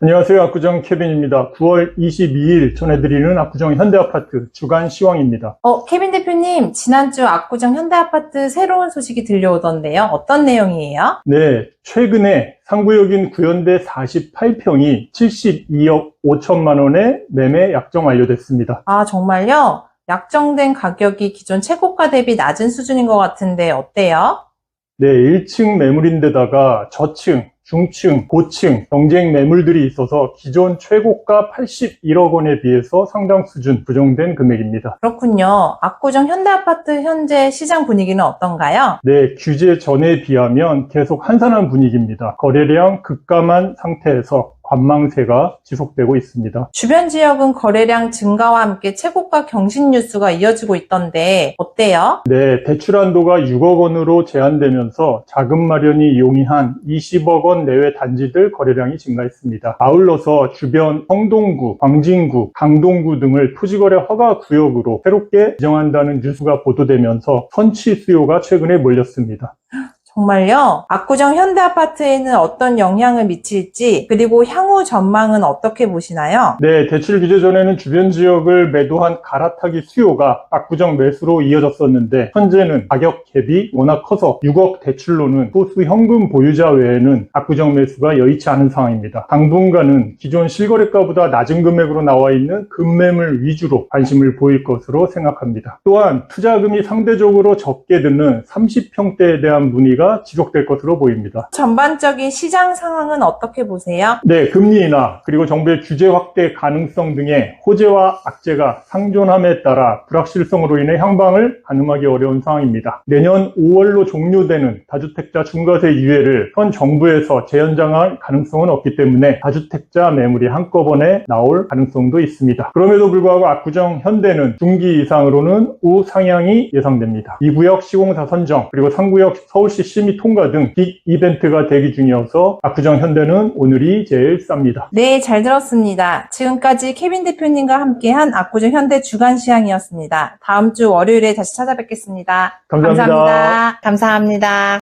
안녕하세요. 압구정 케빈입니다. 9월 22일 전해드리는 압구정 현대아파트 주간 시황입니다. 어, 케빈 대표님, 지난주 압구정 현대아파트 새로운 소식이 들려오던데요. 어떤 내용이에요? 네, 최근에 상구역인 구현대 48평이 72억 5천만 원에 매매 약정 완료됐습니다. 아, 정말요? 약정된 가격이 기존 최고가 대비 낮은 수준인 것 같은데 어때요? 네, 1층 매물인데다가 저층, 중층, 고층 경쟁 매물들이 있어서 기존 최고가 81억 원에 비해서 상당 수준 부정된 금액입니다. 그렇군요. 압구정 현대아파트 현재 시장 분위기는 어떤가요? 네, 규제 전에 비하면 계속 한산한 분위기입니다. 거래량 급감한 상태에서 관망세가 지속되고 있습니다. 주변 지역은 거래량 증가와 함께 최고가 경신 뉴스가 이어지고 있던데 어때요? 네, 대출 한도가 6억 원으로 제한되면서 자금 마련이 용이한 20억 원 내외 단지들 거래량이 증가했습니다. 아울러서 주변 성동구, 광진구, 강동구 등을 토지거래 허가 구역으로 새롭게 지정한다는 뉴스가 보도되면서 선취 수요가 최근에 몰렸습니다. 정말요? 압구정 현대아파트에는 어떤 영향을 미칠지 그리고 향후 전망은 어떻게 보시나요? 네, 대출 규제 전에는 주변 지역을 매도한 갈아타기 수요가 압구정 매수로 이어졌었는데 현재는 가격 갭이 워낙 커서 6억 대출로는 소수 현금 보유자 외에는 압구정 매수가 여의치 않은 상황입니다. 당분간은 기존 실거래가보다 낮은 금액으로 나와 있는 급매물 위주로 관심을 보일 것으로 생각합니다. 또한 투자금이 상대적으로 적게 드는 30평대에 대한 문의가 지속될 것으로 보입니다. 전반적인 시장 상황은 어떻게 보세요? 네, 금리 인하 그리고 정부의 규제 확대 가능성 등의 호재와 악재가 상존함에 따라 불확실성으로 인해 향방을 가늠하기 어려운 상황입니다. 내년 5월로 종료되는 다주택자 중과세 유예를 현 정부에서 재연장할 가능성은 없기 때문에 다주택자 매물이 한꺼번에 나올 가능성도 있습니다. 그럼에도 불구하고 압구정 현대는 중기 이상으로는 우상향이 예상됩니다. 2구역 시공사 선정 그리고 3구역 서울시 심의 통과 등 빅 이벤트가 대기 중이어서 압구정 현대는 오늘이 제일 쌉니다. 네, 잘 들었습니다. 지금까지 케빈 대표님과 함께한 압구정 현대 주간 시황이었습니다. 다음 주 월요일에 다시 찾아뵙겠습니다 감사합니다. 감사합니다. 감사합니다.